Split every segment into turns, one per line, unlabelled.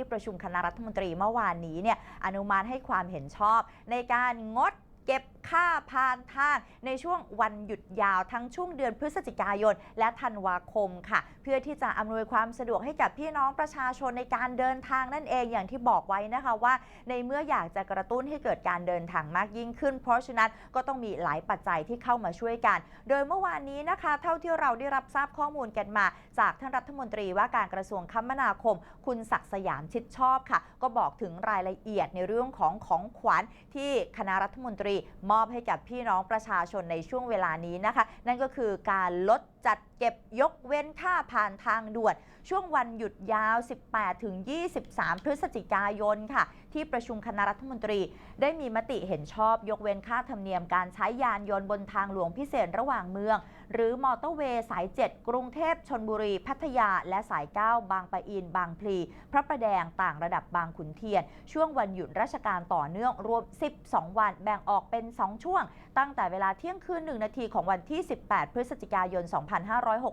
ที่ประชุมคณะรัฐมนตรีเมื่อวานนี้เนี่ยอนุมัติให้ความเห็นชอบในการงดเก็บ ค่าผ่านทางในช่วงวันหยุดยาวทั้งช่วงเดือนพฤศจิกายน และธันวาคมค่ะ เพื่อที่จะอำนวยความสะดวกให้กับพี่น้องประชาชนในการเดินทางนั่นเองอย่างที่บอกไว้นะคะว่า ในเมื่ออยากจะกระตุ้นให้เกิดการเดินทางมากยิ่งขึ้น เพราะฉะนั้นก็ต้องมีหลายปัจจัยที่เข้ามาช่วยกัน โดยเมื่อวานนี้นะคะ เท่าที่เราได้รับทราบข้อมูลกันมา จากท่านรัฐมนตรีว่าการกระทรวงคมนาคม คุณศักดิ์สยามชิดชอบค่ะ ก็บอกถึงรายละเอียดในเรื่องของของขวัญที่คณะรัฐมนตรีมอบให้กับพี่น้องประชาชนในช่วงเวลานี้นะคะ นั่นก็คือการลดจัดเก็บยกเว้นค่าผ่านทางด่วน ช่วงวันหยุดยาว 18 ถึง 23 พฤศจิกายนค่ะ ที่ประชุมคณะรัฐมนตรี ได้มีมติเห็นชอบยกเว้นค่าธรรมเนียมการใช้ยานยนต์บนทางหลวงพิเศษระหว่างเมือง หรือมอเตอร์เวย์สาย 7 กรุงเทพชนบุรี พัทยา และสาย 9 บางปะอิน บางพลี พระประแดงต่างระดับบางขุนเทียน ช่วงวันหยุดราชการต่อเนื่องรวม 12 วันแบ่งออกเป็น 2ช่วง ตั้งแต่เวลาเที่ยงคืน 1 นาทีของวันที่ 18 พฤศจิกายน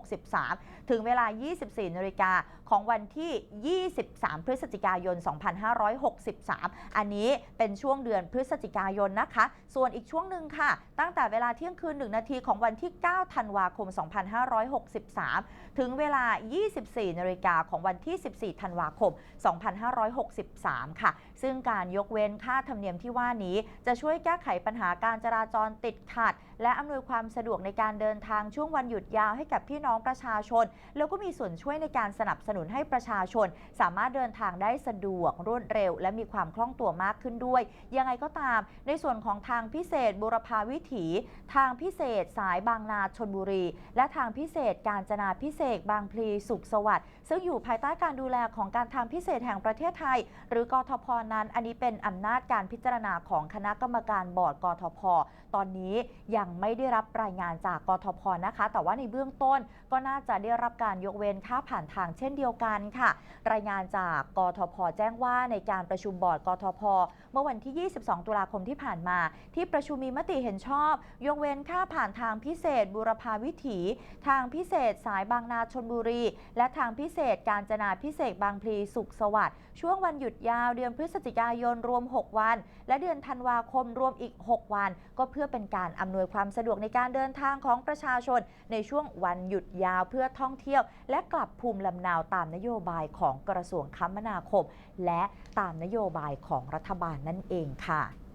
2563 ถึงเวลา 24 นาฬิกาของวันที่ 23 พฤศจิกายน 2563 อันนี้เป็นช่วงเดือนพฤศจิกายนนะคะ ส่วนอีกช่วงหนึ่งค่ะ ตั้งแต่เวลาเที่ยงคืน 1 นาทีของวันที่ 9 ธันวาคม 2563 ถึงเวลา 24 นาฬิกาของวันที่ 14 ธันวาคม 2563 ค่ะ ซึ่งการยกเว้นค่าธรรมเนียมที่ว่านี้จะช่วยแก้ไขปัญหาการการจราจรติดขัด และอำนวยความสะดวกในการเดินทางช่วงวันหยุดยาวให้กับพี่น้องประชาชน แล้วก็มีส่วนช่วยในการสนับสนุนให้ประชาชน สามารถเดินทางได้สะดวกรวดเร็ว และมีความคล่องตัวมากขึ้นด้วย ยังไงก็ตาม ในส่วนของทางพิเศษบุรพาวิถี ทางพิเศษสายบางนาชนบุรี และทางพิเศษการจนาพิเศษบางพลีสุขสวัสดิ์ซึ่งอยู่ภายใต้การดูแลของการทางพิเศษแห่งประเทศไทย หรือกทพนั้น อันนี้เป็นอำนาจการพิจารณาของคณะกรรมการบอร์ดกทพ ตอนนี้ยังไม่ได้รับรายงานจากกทพนะคะ แต่ว่าในเบื้องต้นก็น่าจะได้รับการยกเว้นค่าผ่านทางเช่นเดียวกันค่ะ รายงานจากกทพแจ้งว่าในการประชุมบอร์ดกทพ เมื่อวันที่ 22 ตุลาคมที่ผ่านมา ที่ประชุมมีมติเห็นชอบ ยกเว้นค่าผ่านทางพิเศษ บุรพาวิถี ทางพิเศษสายบางนาชนบุรี และทางพิเศษการจนาพิเศษบางพลีสุขสวัสดิ์ช่วงวันหยุดยาวเดือนพฤศจิกายนรวม 6 วัน และเดือนธันวาคมรวมอีก 6 วันวัน ก็เพื่อเป็นการอำนวยความสะดวกในการเดินทางของประชาชน ในช่วงวันหยุดยาวเพื่อท่องเที่ยว และกลับภูมิลำเนาตามนโยบายของกระทรวงคมนาคม และตามนโยบายของรัฐบาลนั่นเองค่ะ